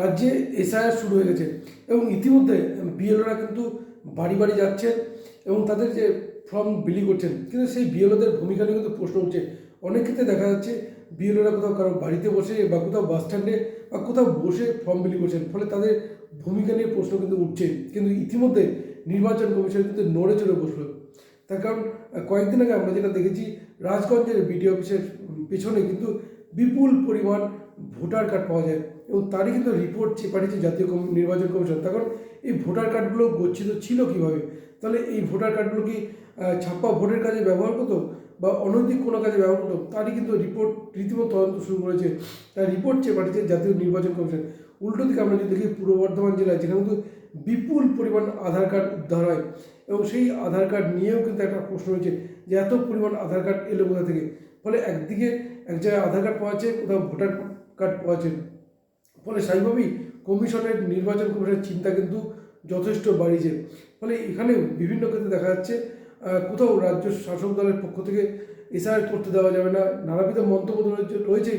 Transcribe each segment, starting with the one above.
রাজ্যে এসআইআর শুরু হয়ে গেছে এবং ইতিমধ্যে বিএলওরা কিন্তু বাড়ি বাড়ি যাচ্ছেন এবং তাদের যে ফর্ম বিলি করছেন, কিন্তু সেই বিএলওদের ভূমিকা নিয়ে কিন্তু প্রশ্ন উঠছে। অনেক ক্ষেত্রে দেখা যাচ্ছে বিএলওরা কোথাও কারও বাড়িতে বসে বা কোথাও বাস স্ট্যান্ডে বা কোথাও বসে ফর্ম বিলি করছেন, ফলে তাদের ভূমিকা নিয়ে প্রশ্ন কিন্তু উঠছে। কিন্তু ইতিমধ্যে নির্বাচন কমিশন কিন্তু নড়ে চড়ে বসল। তার কারণ, কয়েকদিন আগে আমরা যেটা দেখেছি, রাজগঞ্জের বিডিও অফিসের পেছনে কিন্তু বিপুল পরিমাণ ভোটার কার্ড পাওয়া যায়। এবং তারই কিন্তু রিপোর্ট পাঠিয়েছে জাতীয় নির্বাচন কমিশন। তখন এই ভোটার কার্ডগুলো গচ্ছিত ছিল কীভাবে? তাহলে এই ভোটার কার্ডগুলো কি ছাপ্পা ভোটের কাজে ব্যবহার করতো বা অনৈতিক কোনো কাজে ব্যবহার করতো? তারই কিন্তু রিপোর্ট রীতিমতো তদন্ত শুরু করেছে। তার রিপোর্ট চেয়ে পাঠিয়েছে জাতীয় নির্বাচন কমিশন। উল্টো দিকে আমরা যদি দেখি পূর্ব বর্ধমান জেলায়, যেখানে কিন্তু বিপুল পরিমাণ আধার কার্ড উদ্ধার হয় এবং সেই আধার কার্ড নিয়েও কিন্তু একটা প্রশ্ন হয়েছে যে এত পরিমাণ আধার কার্ড এলো কোথা থেকে? ফলে একদিকে এক জায়গায় আধার কার্ড পাওয়া যাচ্ছে, কোথাও ভোটার কার্ড পাওয়া যাচ্ছে। ফলে স্বাভাবিকভাবেই কমিশনের নির্বাচন কমিশনের চিন্তা কিন্তু যথেষ্ট বাড়িয়েছে। ফলে এখানে বিভিন্ন ক্ষেত্রে দেখা যাচ্ছে কোথাও রাজ্য শাসক দলের পক্ষ থেকে এসআইআর করতে দেওয়া যাবে না, নানাবিধ মন্তব্য রয়েছে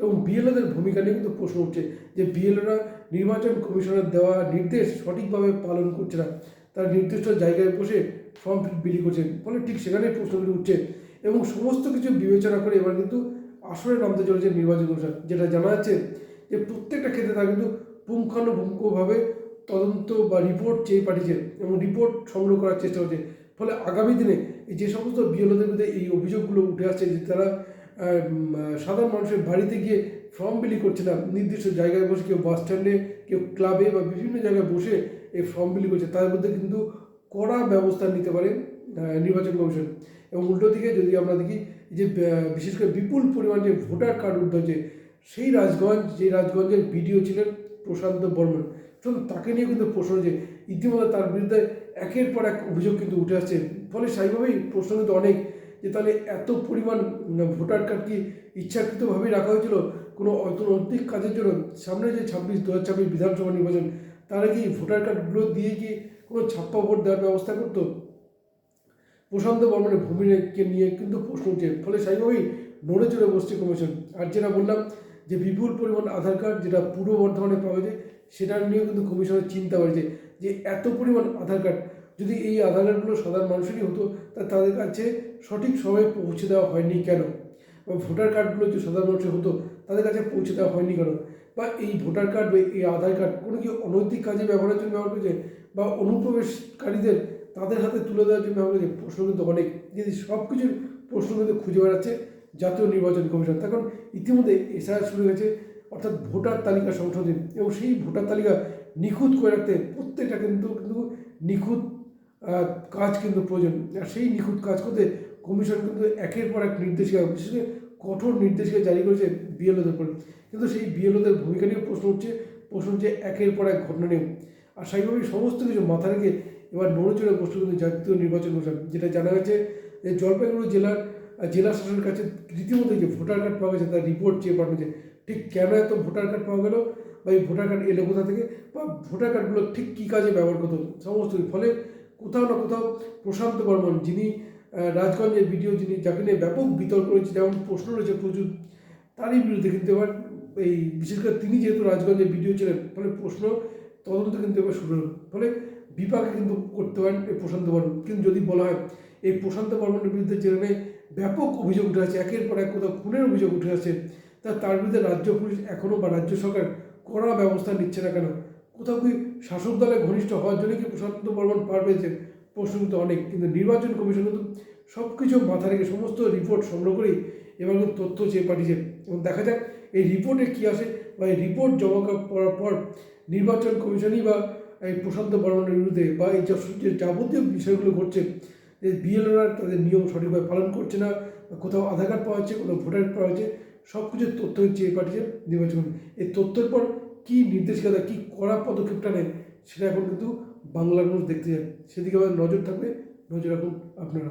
এবং বিএলওদের ভূমিকা নিয়ে কিন্তু প্রশ্ন উঠছে যে বিএলওরা নির্বাচন কমিশনের দেওয়া নির্দেশ সঠিকভাবে পালন করছে না। তারা নির্দিষ্ট জায়গায় বসে ফর্ম বিলি করছে। ফলে ঠিক সেখানেই প্রশ্নগুলি উঠছে এবং সমস্ত কিছু বিবেচনা করে এবার কিন্তু আসরে নামতে চলেছে নির্বাচন কমিশন, যেটা জানা যাচ্ছে যে প্রত্যেকটা ক্ষেত্রে তারা কিন্তু পুঙ্খানুপুঙ্খভাবে তদন্ত বা রিপোর্ট চেয়ে পাঠিয়েছে এবং রিপোর্ট সংগ্রহ করার চেষ্টা করছে। ফলে আগামী দিনে এই যে সমস্ত বিএলওদের মধ্যে এই অভিযোগগুলো উঠে আসছে যে তারা সাধারণ মানুষের বাড়িতে গিয়ে ফর্ম বিলি করছে না, নির্দিষ্ট জায়গায় বসে কেউ বাস স্ট্যান্ডে কেউ ক্লাবে বা বিভিন্ন জায়গায় বসে এই ফর্ম বিলি করছে। তার মধ্যে কিন্তু কড়া ব্যবস্থা নিতে পারে নির্বাচন কমিশন। এবং উল্টো দিকে যদি আমরা দেখি যে বিশেষ করে বিপুল পরিমাণ যে ভোটার কার্ড উদ্ধার হচ্ছে সেই রাজগঞ্জ, যে রাজগঞ্জের বিডিও ছিলেন প্রশান্ত বর্মন। শুধু তাকে নিয়ে কিন্তু প্রশ্ন যে ইতিমধ্যে তার বিরুদ্ধে একের পর এক অভিযোগ কিন্তু উঠে আসছে। ফলে স্বাভাবিকভাবেই প্রশ্ন কিন্তু অনেক যে তাহলে এত পরিমাণ ভোটার কার্ড কি ইচ্ছাকৃতভাবেই রাখা হয়েছিল? কোনো অর্থনৈতিক কাজের জন্য? সামনে যে ছাব্বিশ, দু হাজার ছাব্বিশ বিধানসভা নির্বাচন, তারা কি ভোটার কার্ডগুলো দিয়ে কি কোনো ছাপ্পা ভোট দেওয়ার ব্যবস্থা করতো? প্রশান্ত বর্মনের ভূমিকে নিয়ে কিন্তু প্রশ্ন উঠছে। ফলে স্বাভাবিকভাবেই নড়ে চড়ে বসছে কমিশন। আর যেটা বললাম যে বিপুল পরিমাণ আধার কার্ড যেটা পূর্ব বর্ধমানে পাওয়া যায় সেটা নিয়েও কিন্তু কমিশনের চিন্তা বাড়ছে যে এত পরিমাণ আধার কার্ড, যদি এই আধার কার্ডগুলো সাধারণ মানুষেরই হতো, তা তাদের কাছে সঠিক সময়ে পৌঁছে দেওয়া হয়নি কেন? বা ভোটার কার্ডগুলো যে সাধারণ মানুষের হতো, তাদের কাছে পৌঁছে দেওয়া হয়নি কেন? বা এই ভোটার কার্ড বা এই আধার কার্ড কোনো কি অনৈতিক কাজে ব্যবহারের জন্য ব্যবহার করেছে? বা অনুপ্রবেশকারীদের তাদের হাতে তুলে দেওয়ার জন্য ব্যবহার করেছে? প্রশ্ন কিন্তু অনেক। যদি সব কিছুর প্রশ্ন কিন্তু খুঁজে বেড়াচ্ছে জাতীয় নির্বাচন কমিশন। তখন ইতিমধ্যে এসআইআর শুরু হয়েছে, অর্থাৎ ভোটার তালিকা সংশোধন। এবং সেই ভোটার তালিকা নিখুঁত করে রাখতে প্রত্যেকটা কিন্তু কিন্তু নিখুঁত কাজ কিন্তু প্রয়োজন। আর সেই নিখুঁত কাজ করতে কমিশন কিন্তু একের পর এক নির্দেশিকা, বিশেষ করে কঠোর নির্দেশিকা জারি করেছে বিএলওদের উপর। কিন্তু সেই বিএলওদের ভূমিকা নিয়েও প্রশ্ন উঠছে, প্রশ্ন হচ্ছে একের পর এক ঘটনা নিয়ে আর স্বাভাবিক সমস্ত কিছু মাথা রেখে এবার নড়ে চড়ে বসল কিন্তু জাতীয় নির্বাচন কমিশন, যেটা জানা গেছে যে জলপাইগুড়ি জেলার জেলা শাসনের কাছে রীতিমতো যে ভোটার কার্ড পাওয়া গেছে, তার রিপোর্ট চেয়ে পাঠিয়েছে ঠিক কেন এত ভোটার কার্ড পাওয়া গেল বা এই ভোটার কার্ড এলো কোথা থেকে বা ভোটার কার্ডগুলো ঠিক কী কাজে ব্যবহার করতো সমস্ত। ফলে কোথাও না কোথাও প্রশান্ত বর্মন যিনি রাজগঞ্জের ভিডিও যিনি, যাকে নিয়ে ব্যাপক বিতর্ক রয়েছে, যেমন প্রশ্ন রয়েছে প্রচুর, তারই বিরুদ্ধে কিন্তু এবার এই বিশেষ করে তিনি যেহেতু রাজগঞ্জের ভিডিও ছিলেন, ফলে প্রশ্ন তদন্ত কিন্তু এবার শুরু হলো ফলে বিপাকে কিন্তু করতে পারেন এই প্রশান্ত বর্মন কিন্তু যদি বলা হয় এই প্রশান্ত বর্মনের বিরুদ্ধে যেখানে ব্যাপক অভিযোগ উঠে আসছে একের পর এক কোথাও খুনের অভিযোগ উঠে আসছে তা তার বিরুদ্ধে রাজ্য পুলিশ এখনও বা রাজ্য সরকার কড়া ব্যবস্থা নিচ্ছে না কেন? কোথাও কি শাসক দলে ঘনিষ্ঠ হওয়ার জন্য কি প্রশান্ত বর্মন পার পেয়েছে প্রশ্ন কিন্তু অনেক, কিন্তু নির্বাচন কমিশন কিন্তু সব কিছু মাথা রেখে সমস্ত রিপোর্ট সংগ্রহ এবার কিন্তু তথ্য চেয়ে পাঠিয়েছে এবং দেখা যাক এই রিপোর্টে কী আসে বা এই রিপোর্ট জমা করার পর নির্বাচন কমিশনই বা এই প্রশান্ত বর্মনের বিরুদ্ধে বা এই যাবতীয় বিষয়গুলো ঘটছে যে বিএলওরা তাদের নিয়ম সঠিকভাবে পালন করছে না, কোথাও আধার কার্ড পাওয়া যাচ্ছে, কোথাও ভোটার পাওয়া যাচ্ছে সব কিছু তথ্য চেয়ে পাঠিয়েছে নির্বাচন। এই তথ্যের পর কী নির্দেশিকা কী কড়া পদক্ষেপটা নেয় সেটা এখন কিন্তু বাংলার মানুষ দেখতে যায় সেদিকে আমাদের নজর থাকবে নজর রাখুন আপনারা